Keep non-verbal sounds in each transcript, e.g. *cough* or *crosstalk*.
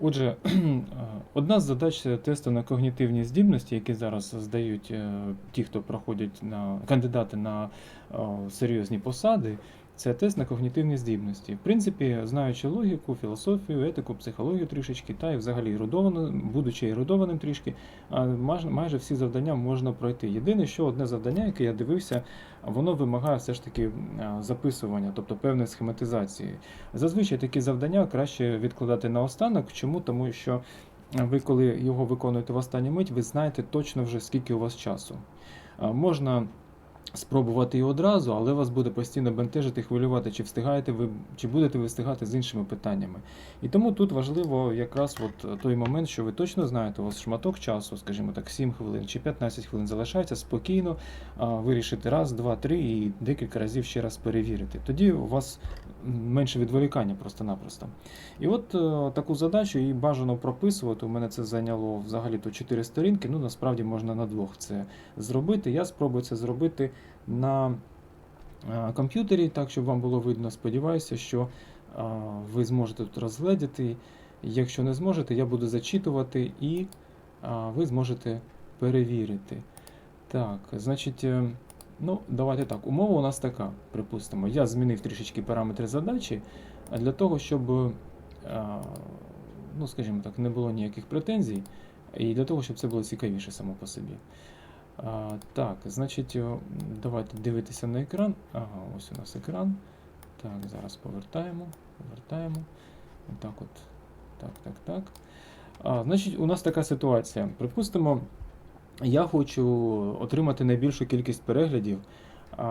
Отже, *clears throat* одна з задач тесту на когнітивні здібності, які зараз здають е, ті, хто проходять на кандидати на е, серйозні посади, це тест на когнітивні здібності. В принципі, знаючи логіку, філософію, етику, психологію трішечки, та й взагалі ерудованим, будучи ерудованим трішки, майже всі завдання можна пройти. Єдине, що одне завдання, яке я дивився, воно вимагає все ж таки записування, тобто певної схематизації. Зазвичай такі завдання краще відкладати на останок. Чому? Тому що ви, коли його виконуєте в останню мить, ви знаєте точно вже скільки у вас часу. Можна спробувати і одразу, але вас буде постійно бентежити, хвилювати, чи встигаєте ви, чи будете ви встигати з іншими питаннями. І тому тут важливо якраз от той момент, що ви точно знаєте, у вас шматок часу, скажімо так, 7 хвилин чи 15 хвилин залишається спокійно вирішити раз, два, три і декілька разів ще раз перевірити. Тоді у вас менше відволікання просто-напросто. І от е, таку задачу її бажано прописувати. У мене це зайняло взагалі то 4 сторінки. Ну насправді можна на двох це зробити. Я спробую це зробити на е, комп'ютері, так щоб вам було видно. Сподіваюся, що е, ви зможете тут розгледіти. Якщо не зможете, я буду зачитувати і е, ви зможете перевірити. Так, значить. Ну, давайте так. Умова у нас така, припустимо. Я змінив трішечки параметри задачі для того, щоб, ну, скажімо так, не було ніяких претензій, і для того, щоб це було цікавіше само по собі. А, Так, значить, давайте дивитися на екран. Ага, ось у нас екран. Так, зараз повертаємо, повертаємо. Отак от. Так, так, так. А, Значить, у нас така ситуація. Припустимо, я хочу отримати найбільшу кількість переглядів, а,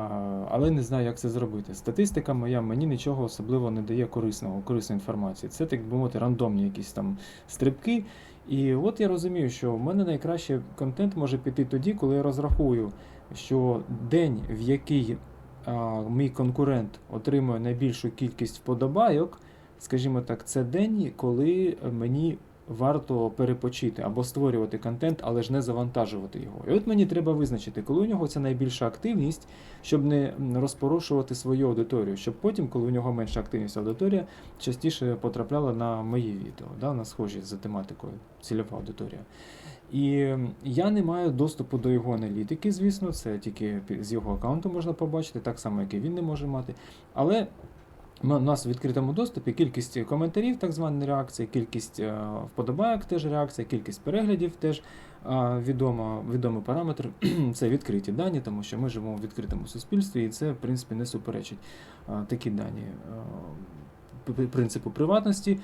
але не знаю, як це зробити. Статистика моя мені нічого особливо не дає корисного, корисної інформації. Це, так би мовити, рандомні якісь там стрибки. І от я розумію, що в мене найкраще контент може піти тоді, коли я розрахую, що день, в який а, мій конкурент отримує найбільшу кількість вподобайок, скажімо так, це день, коли мені варто перепочити або створювати контент, але ж не завантажувати його. І от мені треба визначити, коли у нього це найбільша активність, щоб не розпорошувати свою аудиторію, щоб потім, коли у нього менша активність аудиторія, частіше потрапляла на мої відео, да, на схожі за тематикою цільова аудиторія. І я не маю доступу до його аналітики, звісно, це тільки з його аккаунту можна побачити, так само, як і він не може мати. Але У нас в відкритому доступі кількість коментарів, так звана реакція, кількість е, вподобайок теж реакція, кількість переглядів теж е, відома, відомий параметр. *clears throat* це відкриті дані, тому що ми живемо в відкритому суспільстві, і це, в принципі, не суперечить е, такі дані принципу приватності.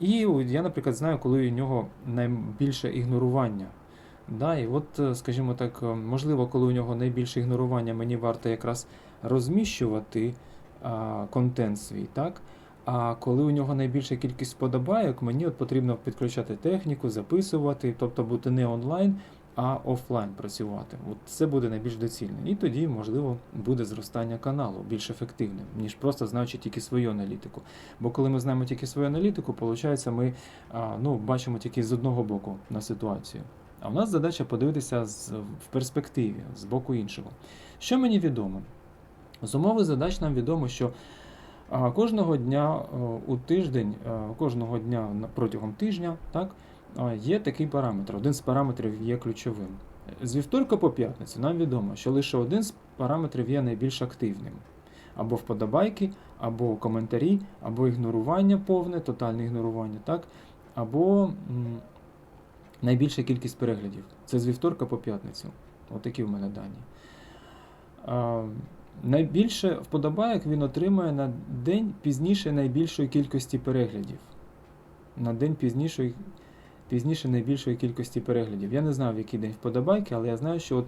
І я, наприклад, знаю, коли у нього найбільше ігнорування. Да, і от, скажімо так, можливо, коли у нього найбільше ігнорування, мені варто якраз розміщувати контент свій, так? А коли у нього найбільша кількість вподобайок, мені от потрібно підключати техніку, записувати, тобто бути не онлайн, а офлайн працювати. От це буде найбільш доцільно. І тоді, можливо, буде зростання каналу більш ефективним, ніж просто знаючи тільки свою аналітику. Бо коли ми знаємо тільки свою аналітику, виходить, ми ну, бачимо тільки з одного боку на ситуацію. А в нас задача подивитися з, в перспективі, з боку іншого. Що мені відомо? З умови задач нам відомо, що кожного дня у тиждень, кожного дня протягом тижня так, є такий параметр. Один з параметрів є ключовим. З вівторка по п'ятницю нам відомо, що лише один з параметрів є найбільш активним. Або вподобайки, або коментарі, або ігнорування повне, тотальне ігнорування, так, або м, найбільша кількість переглядів. Це з вівторка по п'ятницю. Отакі в мене дані. А, Найбільше вподобайок він отримує на день пізніше найбільшої кількості переглядів. На день пізнішої, пізніше найбільшої кількості переглядів. Я не знаю, в який день вподобайки, але я знаю, що от,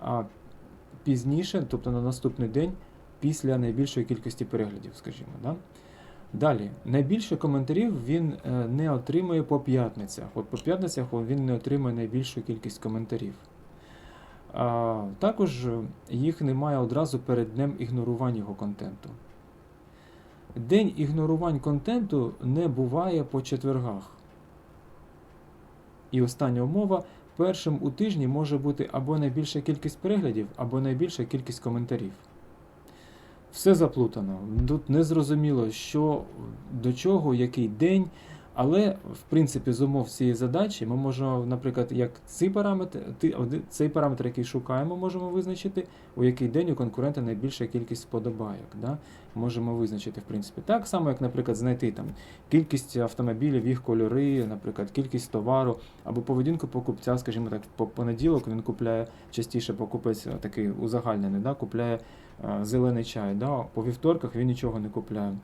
а, пізніше, тобто на наступний день, після найбільшої кількості переглядів, скажімо. Да? Далі, найбільше коментарів він е, не отримує по п'ятницях. От по п'ятницях він не отримує найбільшу кількість коментарів. А, також їх немає одразу перед днем ігнорування його контенту. День ігнорувань контенту не буває по четвергах. І остання умова: першим у тижні може бути або найбільша кількість переглядів, або найбільша кількість коментарів. Все заплутано. Тут не зрозуміло, що до чого, який день. Але, в принципі, з умов цієї задачі ми можемо, наприклад, як цей параметр, цей параметр, який шукаємо, можемо визначити, у який день у конкурента найбільша кількість вподобайок. Да? Можемо визначити, в принципі. Так само, як, наприклад, знайти там кількість автомобілів, їх кольори, наприклад, кількість товару або поведінку покупця, скажімо так, по понеділок він купляє частіше покупець е, такий узагальнений, да? купляє е, зелений чай. Да? По вівторках він нічого не купляє.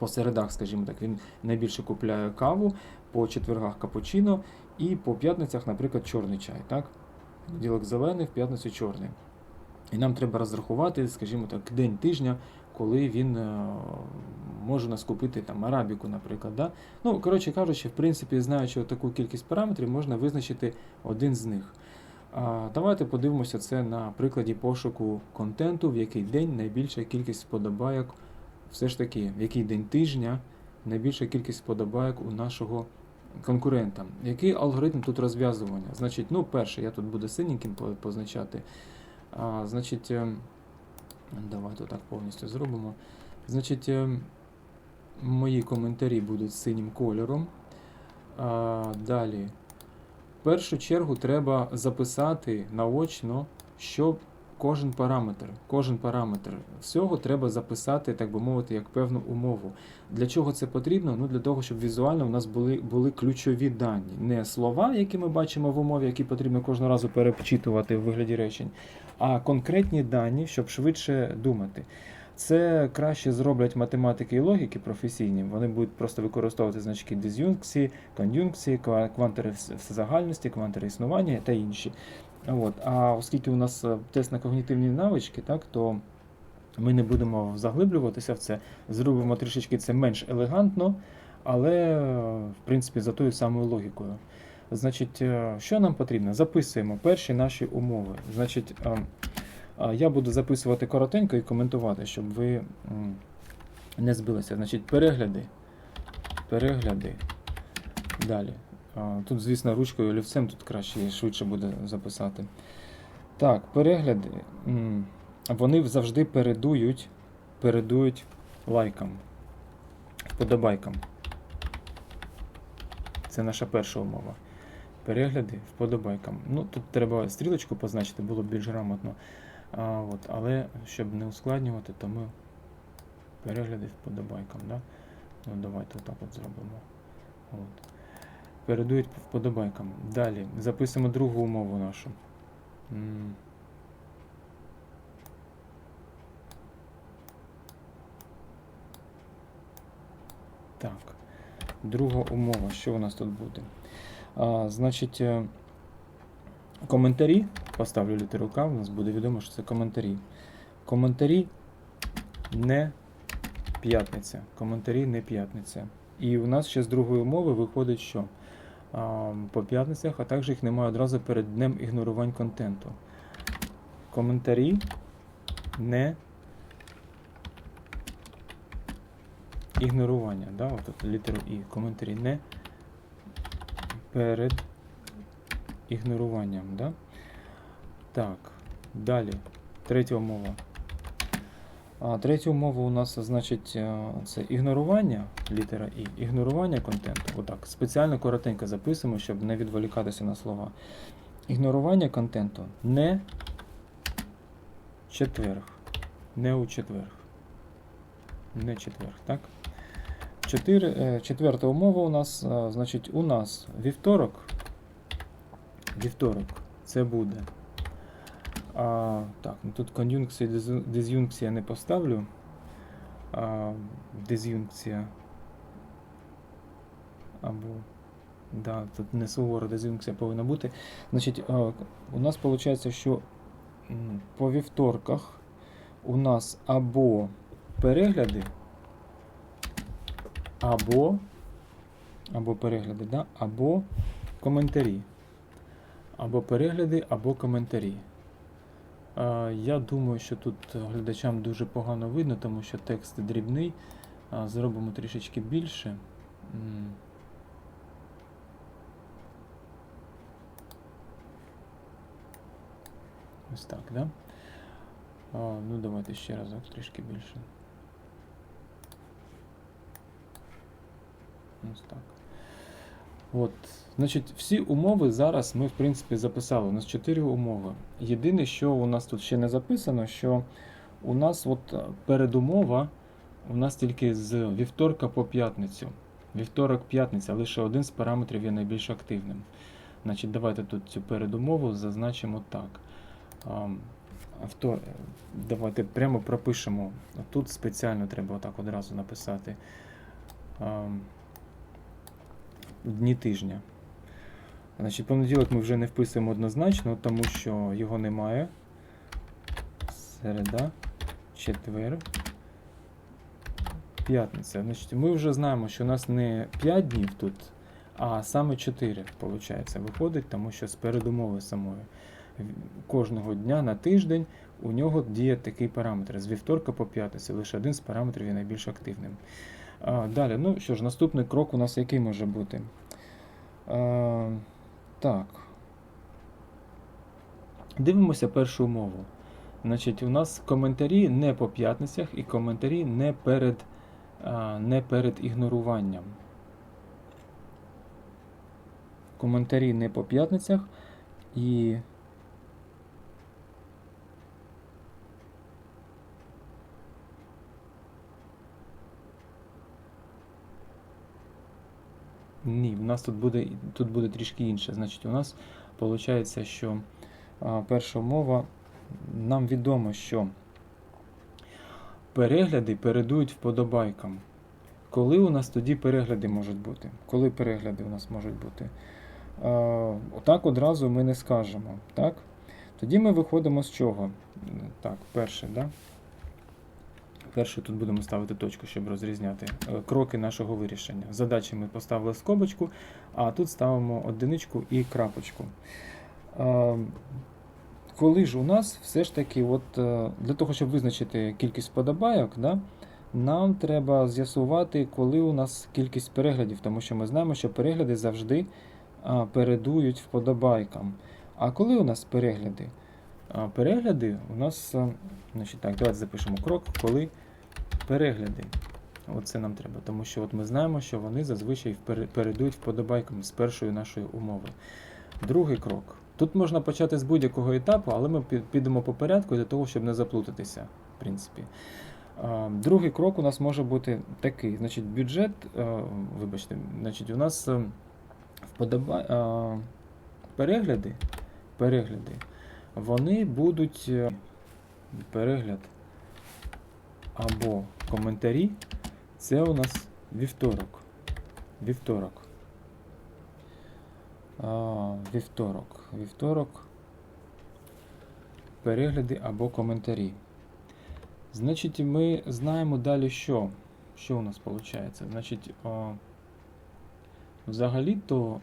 По середах, скажімо так, він найбільше купляє каву, по четвергах капучино і по п'ятницях, наприклад, чорний чай. Так? Ділок зелений, в п'ятницю чорний. І нам треба розрахувати, скажімо так, день тижня, коли він е, може нас купити там арабіку, наприклад. Да? Ну, коротше кажучи, в принципі, знаючи таку кількість параметрів, можна визначити один з них. А, давайте подивимося це на прикладі пошуку контенту, в який день найбільша кількість вподобайок, все ж таки, в який день тижня найбільша кількість вподобайок у нашого конкурента. Який алгоритм тут розв'язування? Значить, ну, перше, я тут буду синеньким позначати. А, значить, ем, давайте так повністю зробимо. Значить, ем, мої коментарі будуть синім кольором. А, далі. В першу чергу треба записати наочно, що кожен параметр, кожен параметр всього треба записати, так би мовити, як певну умову. Для чого це потрібно? Ну, для того, щоб візуально у нас були, були ключові дані. Не слова, які ми бачимо в умові, які потрібно кожного разу перечитувати в вигляді речень, а конкретні дані, щоб швидше думати. Це краще зроблять математики і логіки професійні. Вони будуть просто використовувати значки диз'юнкції, кон'юнкції, ква- квантери вс- всезагальності, квантери існування та інші. От. А оскільки у нас е, тест на когнітивні навички, так, то ми не будемо заглиблюватися в це, зробимо трішечки це менш елегантно, але е, в принципі за тою самою логікою. Значить, е, що нам потрібно? Записуємо перші наші умови. Значить, я буду записувати коротенько і коментувати, щоб ви не збилися. Значить, перегляди. Перегляди. Далі. Тут, звісно, ручкою олівцем тут краще і швидше буде записати. Так, перегляди. Вони завжди передують, передують лайкам, вподобайкам. Це наша перша умова. Перегляди вподобайкам. Ну, тут треба стрілочку позначити, було б більш грамотно. А, от, але щоб не ускладнювати, то ми перегляди вподобайкам. Да? Ну, давайте отак от зробимо. От. Передують вподобайкам. Далі записуємо другу умову нашу. Так. Друга умова. Що у нас тут буде? А, значить, е, коментарі. Поставлю літеру К, у нас буде відомо, що це коментарі. Коментарі не п'ятниця. Коментарі не п'ятниця. І у нас ще з другої умови виходить, що по п'ятницях, а також їх немає одразу перед днем ігнорувань контенту. Коментарі не ігнорування. Да? От тут літеру І. Коментарі не перед ігноруванням. Да? Так, далі. Третя умова. А третя умова у нас значить е, це ігнорування, літера І, ігнорування контенту. Отак, спеціально коротенько записуємо, щоб не відволікатися на слова. Ігнорування контенту не четверг. Не у четверг. Не четверг, так? Чотири, е, четверта умова у нас, е, значить, у нас вівторок. Вівторок це буде. А, так, ну тут кон'юнкція, дизю- диз'юнкція не поставлю. А, диз'юнкція. Або. Да, тут не сувора диз'юнкція повинна бути. Значить, у нас виходить, що по вівторках у нас або перегляди, або, або перегляди, да, або коментарі. Або перегляди, або коментарі. Я думаю, що тут глядачам дуже погано видно, тому що текст дрібний. Зробимо трішечки більше. Ось так, да? Ну давайте ще разок трішки більше. Ось так. От, значить, всі умови зараз ми, в принципі, записали. У нас чотири умови. Єдине, що у нас тут ще не записано, що у нас от е, передумова у нас тільки з вівторка по п'ятницю. Вівторок, п'ятниця, лише один з параметрів є найбільш активним. Значить, давайте тут цю передумову зазначимо так. Ам, Авто, давайте прямо пропишемо. Тут спеціально треба отак одразу написати. Дні тижня. Значить, понеділок ми вже не вписуємо однозначно, тому що його немає. Середа, четвер, п'ятниця. Значить, ми вже знаємо, що у нас не 5 днів тут, а саме 4, виходить, виходить, тому що з передумови самої. Кожного дня на тиждень у нього діє такий параметр. З вівторка по п'ятницю. Лише один з параметрів є найбільш активним. А, Далі, ну що ж, наступний крок у нас який може бути? А, так. Дивимося першу умову. Значить, у нас коментарі не по п'ятницях і коментарі не перед, а, не перед ігноруванням. Коментарі не по п'ятницях і. Ні, в нас тут буде, тут буде трішки інше. Значить, у нас виходить, що перша умова, нам відомо, що перегляди передують вподобайкам. Коли у нас тоді перегляди можуть бути? Коли перегляди у нас можуть бути? Отак одразу ми не скажемо. Так? Тоді ми виходимо з чого? Так, перше, да? Перше тут будемо ставити точку, щоб розрізняти е, кроки нашого вирішення. Задачі ми поставили скобочку, а тут ставимо одиничку і крапочку. Е, Коли ж у нас все ж таки, от, е, для того, щоб визначити кількість подобайок, да, нам треба з'ясувати, коли у нас кількість переглядів, тому що ми знаємо, що перегляди завжди передують вподобайкам. А коли у нас перегляди? Перегляди у нас, значить так, давайте запишемо крок, коли перегляди. Оце нам треба, тому що от ми знаємо, що вони зазвичай перейдуть вподобайкам з першої нашої умови. Другий крок. Тут можна почати з будь-якого етапу, але ми підемо по порядку для того, щоб не заплутатися. В принципі. Другий крок у нас може бути такий. Значить, бюджет, вибачте, значить, у нас е, вподоба... перегляди, перегляди, вони будуть е, перегляд або коментарі. Це у нас вівторок. Вівторок. А, вівторок. Вівторок. Перегляди або коментарі. Значить, ми знаємо далі, що. Що у нас виходить? Значить, взагалі-то,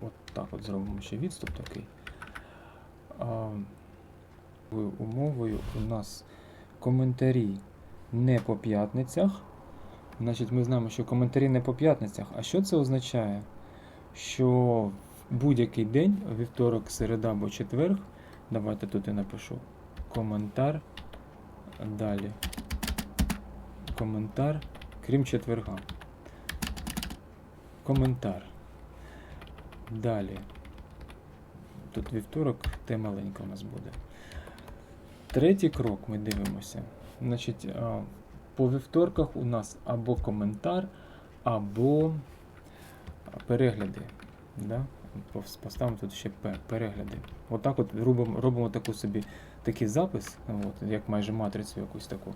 от так от зробимо ще відступ такий. А, умовою у нас коментарі не по п'ятницях. Значить, ми знаємо, що коментарі не по п'ятницях. А що це означає? Що будь-який день, вівторок, середа або четверг, давайте тут я напишу коментар. Далі. Коментар, крім четверга. Коментар. Далі. Тут вівторок, те маленька у нас буде. Третій крок ми дивимося. Значить, по вівторках у нас або коментар, або перегляди. Да? Поставимо тут ще перегляди. Отак от робимо, робимо таку собі такий запис, от, як майже матрицю якусь таку.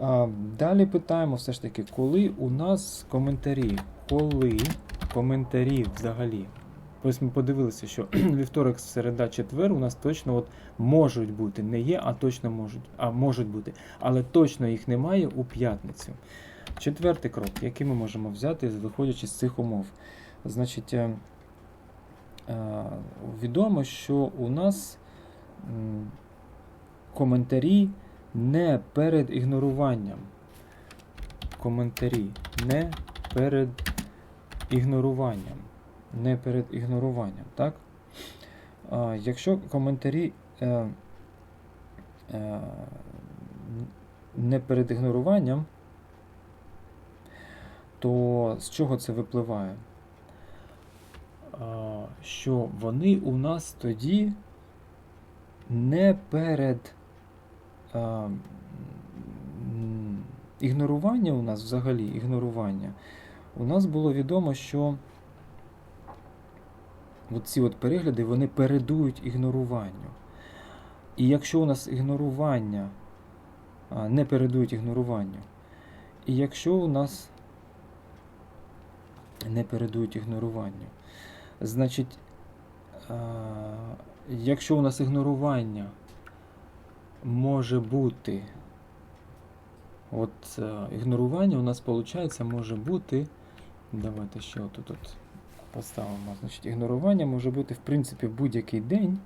А, далі питаємо все ж таки, коли у нас коментарі, коли коментарі взагалі. Ось ми подивилися, що *clears throat* вівторок, середа, четвер у нас точно от можуть бути, не є, а точно можуть, а можуть бути, але точно їх немає у п'ятницю. Четвертий крок, який ми можемо взяти, виходячи з цих умов. Значить, е, е, відомо, що у нас коментарі не перед ігноруванням. Коментарі не перед ігноруванням. Не перед ігноруванням, так? А, якщо коментарі е, е, не перед а, що вони у нас тоді не перед а, ігнорування у нас взагалі ігнорування. У нас було відомо, що ці от перегляди вони передують ігноруванню. І якщо у нас ігнорування не передують ігноруванню, і якщо у нас не передують ігноруванню, значить, якщо у нас ігнорування може бути, от е, ігнорування у нас виходить може бути. Давайте ще отут от поставимо. Значить, ігнорування може бути, в принципі, будь-який день,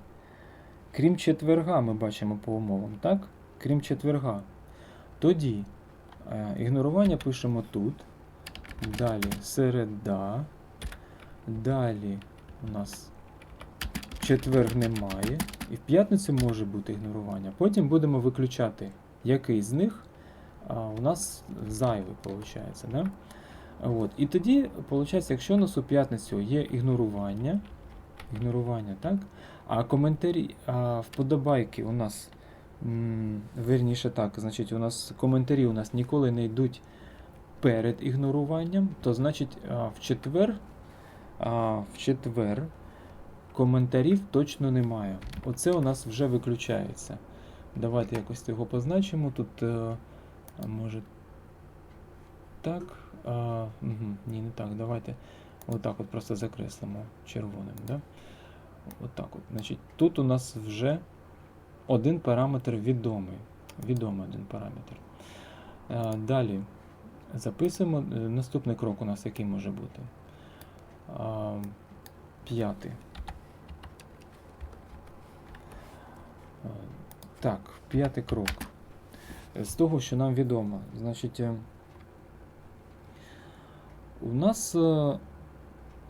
крім четверга, ми бачимо по умовам, так? Крім четверга. Тоді е, ігнорування пишемо тут. Далі середа. Далі у нас четверг немає. І в п'ятницю може бути ігнорування. Потім будемо виключати, який з них а, у нас зайвий, виходить. От. І тоді, виходить, якщо у нас у п'ятницю є ігнорування, ігнорування, так? а коментарі, а вподобайки у нас, м, верніше так, значить, у нас коментарі у нас ніколи не йдуть перед ігноруванням, то значить а, в четвер, а, в четвер коментарів точно немає. Оце у нас вже виключається. Давайте якось його позначимо. Тут е, а може так. А, угу, ні, не так. Давайте отак от просто закреслимо червоним. Да? Отак от. Значить, Тут у нас вже один параметр відомий. Відомий один параметр. А, далі записуємо. Е, Наступний крок у нас який може бути? А, п'ятий. Так, п'ятий крок. З того, що нам відомо. Значить, е, у нас е,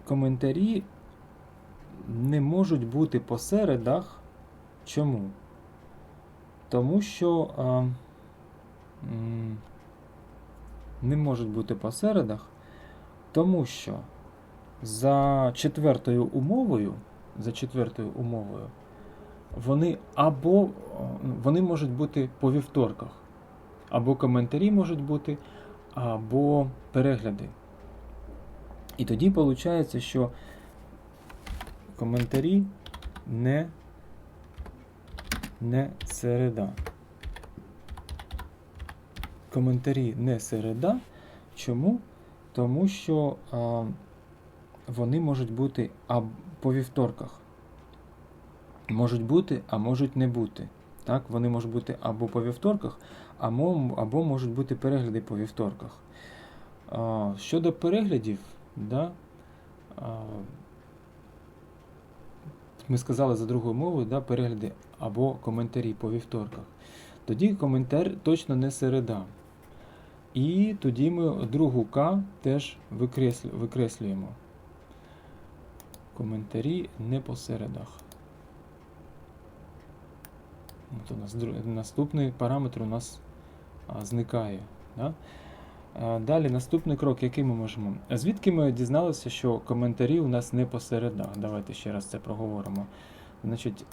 коментарі не можуть бути по середах. Чому? Тому що а, м, не можуть бути по середах, тому що за четвертою умовою, за четвертою умовою, вони або е, вони можуть бути по вівторках, або коментарі можуть бути, або перегляди. І тоді виходить, що коментарі не, не середа. Коментарі не середа. Чому? Тому що а, вони можуть бути а, по вівторках. Можуть бути, а можуть не бути. Так? Вони можуть бути або по вівторках, або, або можуть бути перегляди по вівторках. А, щодо переглядів, да, ми сказали за другою мовою да, перегляди або коментарі по вівторках. Тоді коментар точно не середа. І тоді ми другу К теж викреслюємо. Коментарі не по середах. От у нас Наступний параметр у нас зникає. Да? Далі наступний крок, який ми можемо. Звідки ми дізналися, що коментарі у нас не по середах? Давайте ще раз це проговоримо. Значить,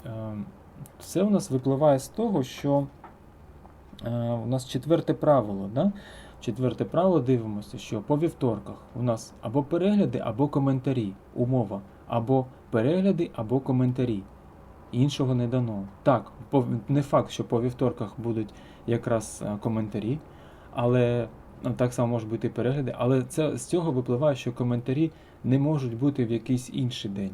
Все у нас випливає з того, що у нас четверте правило. Да? Четверте правило дивимося, що по вівторках у нас або перегляди, або коментарі. Умова. Або перегляди, або коментарі. Іншого не дано. Так, не факт, що по вівторках будуть якраз коментарі, але так само можуть бути перегляди, але це, з цього випливає, що коментарі не можуть бути в якийсь інший день.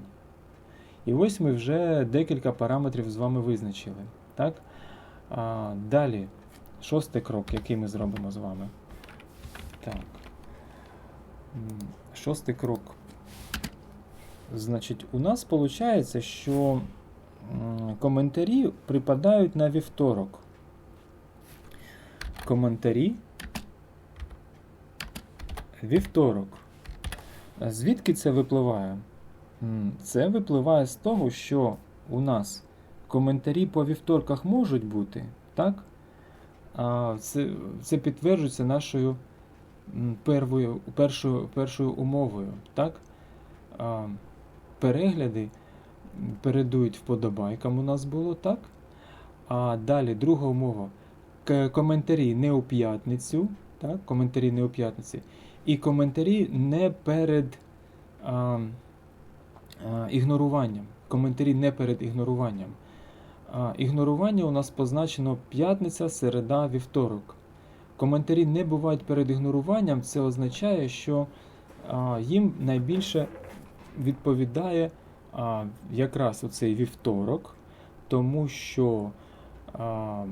І ось ми вже декілька параметрів з вами визначили. Так? А, Далі, шостий крок, який ми зробимо з вами. Так. Шостий крок. Значить, у нас виходить, що коментарі припадають на вівторок. Коментарі. Вівторок. Звідки це випливає? Це випливає з того, що у нас коментарі по вівторках можуть бути, так? Це це підтверджується нашою первою, першою першою умовою. так? перегляди передують вподобайкам у нас було, так? А далі друга умова. Коментарі не у п'ятницю, так? Коментарі не у п'ятниці. І коментарі не перед а, а, ігноруванням. Коментарі не перед ігноруванням. А, ігнорування у нас позначено п'ятниця, середа, вівторок. Коментарі не бувають перед ігноруванням. Це означає, що а, їм найбільше відповідає а, якраз оцей вівторок, тому що а,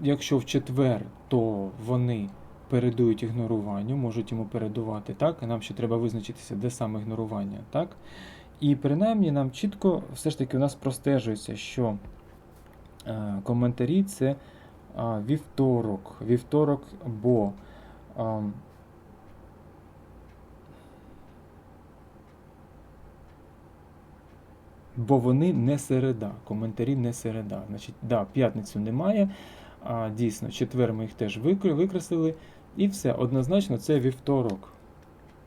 якщо в четвер, то вони передують ігноруванню, можуть йому передувати, так? Нам ще треба визначитися, де саме ігнорування, так? І принаймні нам чітко все ж таки у нас простежується, що е, коментарі це а, вівторок. Вівторок, бо а, бо вони не середа. Коментарі не середа. Значить, да, п'ятницю немає. А, дійсно, четвер ми їх теж викреслили. І все, однозначно, це вівторок.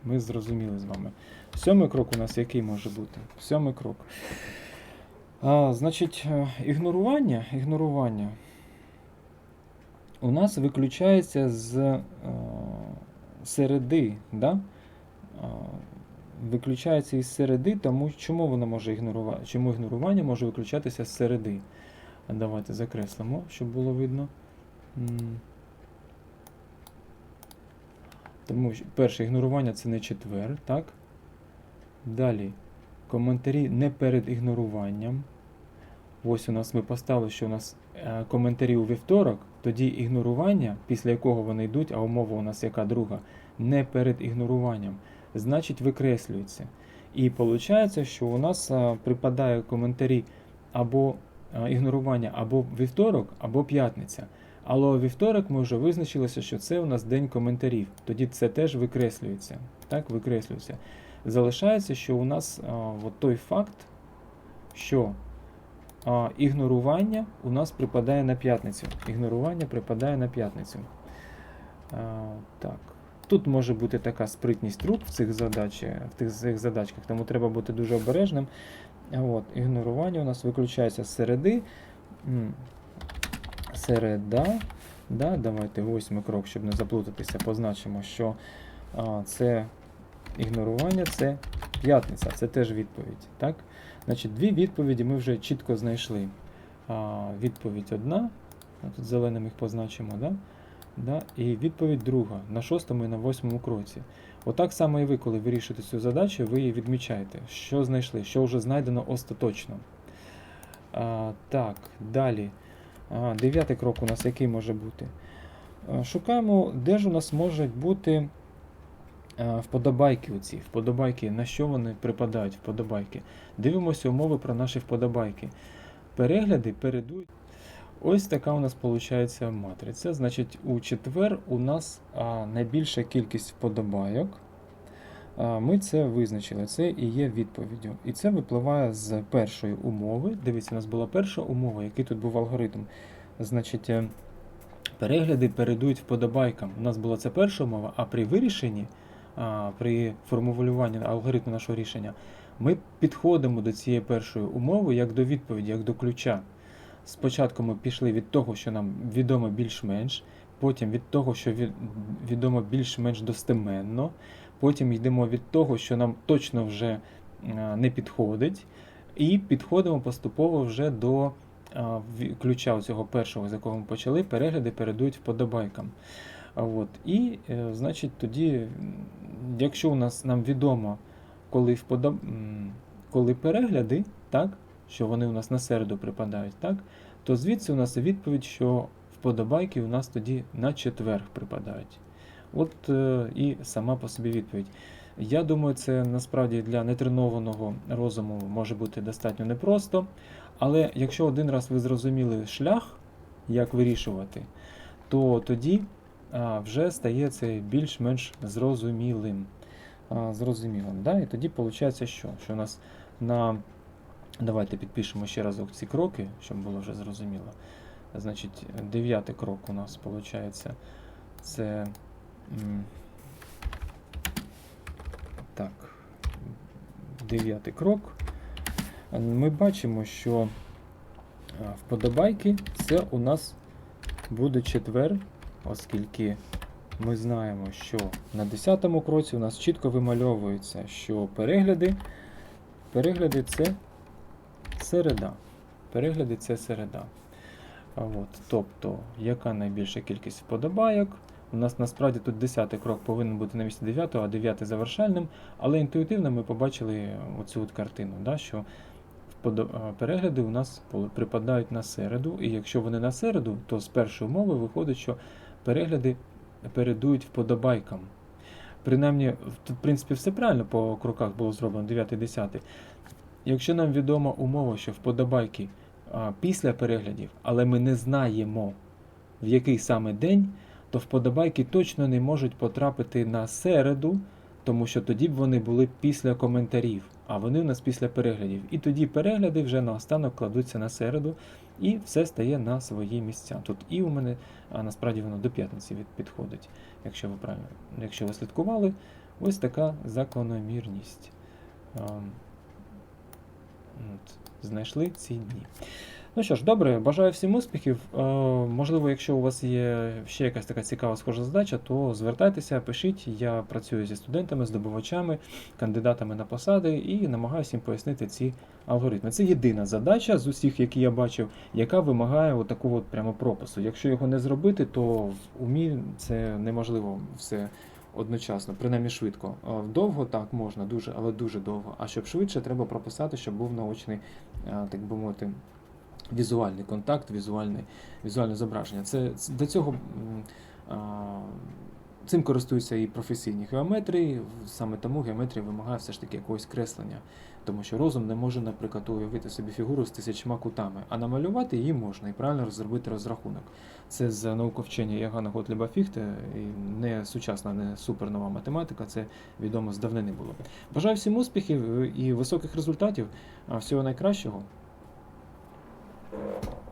Ми зрозуміли з вами. Сьомий крок у нас який може бути? Сьомий крок. А, значить, е, ігнорування, ігнорування у нас виключається з е, середи. Да? А, виключається із середи, тому чому воно може ігнорувати? Чому ігнорування може виключатися з середи? Давайте закреслимо, щоб було видно. М. Тому що перше ігнорування це не четвер, так? Далі коментарі не перед ігноруванням. Ось у нас ми поставили, що у нас е, коментарі у вівторок, тоді ігнорування, після якого вони йдуть, а умова у нас яка друга, не перед ігноруванням, значить викреслюється. І виходить, що у нас е, припадає коментарі або е, ігнорування або вівторок, або п'ятниця. Але вівторок ми вже визначилися, що це у нас день коментарів. Тоді це теж викреслюється. Так, викреслюється. Залишається, що у нас а, от той факт, що а, ігнорування у нас припадає на п'ятницю. Ігнорування припадає на п'ятницю. Так. Тут може бути така спритність рук в цих, задач, в тих, цих задачках, тому треба бути дуже обережним. От, ігнорування у нас виключається з середи. Середа. Да, давайте восьмий крок, щоб не заплутатися, позначимо, що а, це ігнорування це п'ятниця, це теж відповідь. Так? Значить, Дві відповіді ми вже чітко знайшли. А, Відповідь одна, тут зеленим їх позначимо, да? Да? і відповідь друга на шостому і на восьмому кроці. Отак само і ви, коли вирішуєте цю задачу, ви її відмічаєте, що знайшли, що вже знайдено остаточно. А, Так, далі. А, дев'ятий крок у нас який може бути? Шукаємо, де ж у нас можуть бути вподобайки оці, вподобайки, на що вони припадають, вподобайки. Дивимося умови про наші вподобайки. Перегляди передують. Ось така у нас виходить матриця. Значить, у четвер у нас найбільша кількість вподобайок. Ми це визначили, це і є відповіддю. І це випливає з першої умови. Дивіться, у нас була перша умова, який тут був алгоритм. Значить, е, перегляди передують вподобайкам. У нас була це перша умова, а при вирішенні, при формулюванні алгоритму нашого рішення, ми підходимо до цієї першої умови як до відповіді, як до ключа. Спочатку ми пішли від того, що нам відомо більш-менш, потім від того, що відомо більш-менш достеменно, потім йдемо від того, що нам точно вже е, не підходить, і підходимо поступово вже до ключа цього першого, з якого ми почали, перегляди передують вподобайкам. От. І, е, значить, тоді, якщо у нас нам відомо, коли, вподоб... коли перегляди, так, що вони у нас на середу припадають, так, то звідси у нас відповідь, що вподобайки у нас тоді на четверг припадають. От е, і сама по собі відповідь. Я думаю, це насправді для нетренованого розуму може бути достатньо непросто. Але якщо один раз ви зрозуміли шлях, як вирішувати, то тоді вже стає це більш-менш зрозумілим. Зрозумілим. Да? І тоді виходить, що? Що у нас на. Давайте підпишемо ще разок ці кроки, щоб було вже зрозуміло. Значить, дев'ятий крок у нас виходить. Це. Так. дев'ятий крок. Ми бачимо, що вподобайки це у нас буде четвер, оскільки ми знаємо, що на 10 кроці у нас чітко вимальовується, що перегляди, перегляди це середа. Перегляди це середа. От, тобто, яка найбільша кількість вподобайок? У нас насправді тут 10 крок повинен бути на місці 9, а 9 завершальним, але інтуїтивно ми побачили оцю от картину, да, що перегляди у нас припадають на середу, і якщо вони на середу, то з першої умови виходить, що перегляди передують вподобайкам. Принаймні, тут, в принципі, все правильно по кроках було зроблено 9-10. Якщо нам відома умова, що вподобайки після переглядів, але ми не знаємо, в який саме день, то вподобайки точно не можуть потрапити на середу, тому що тоді б вони були після коментарів, а вони у нас після переглядів. І тоді перегляди вже наостанок кладуться на середу, і все стає на свої місця. Тут і у мене, а насправді воно до п'ятниці підходить, якщо ви правильно, якщо ви слідкували, ось така закономірність. Ам, От, знайшли ці дні. Ну що ж, добре, бажаю всім успіхів. Е, можливо, якщо у вас є ще якась така цікава схожа задача, то звертайтеся, пишіть. Я працюю зі студентами, здобувачами, кандидатами на посади і намагаюся їм пояснити ці алгоритми. Це єдина задача з усіх, які я бачив, яка вимагає от такого от прямо пропису. Якщо його не зробити, то в умі це неможливо все одночасно, принаймні швидко. Довго так можна, дуже, але дуже довго. А щоб швидше, треба прописати, щоб був наочний, так би мовити, візуальний контакт, візуальне, візуальне зображення. Це, до цього. Цим користуються і професійні геометрії, саме тому геометрія вимагає все ж таки якогось креслення, тому що розум не може, наприклад, уявити собі фігуру з тисячма кутами, а намалювати її можна і правильно зробити розрахунок. Це з науковчення Ягана Готліба Фіхте, і не сучасна, не супернова математика, це відомо з давнини було. Бажаю всім успіхів і високих результатів, всього найкращого. Thank you.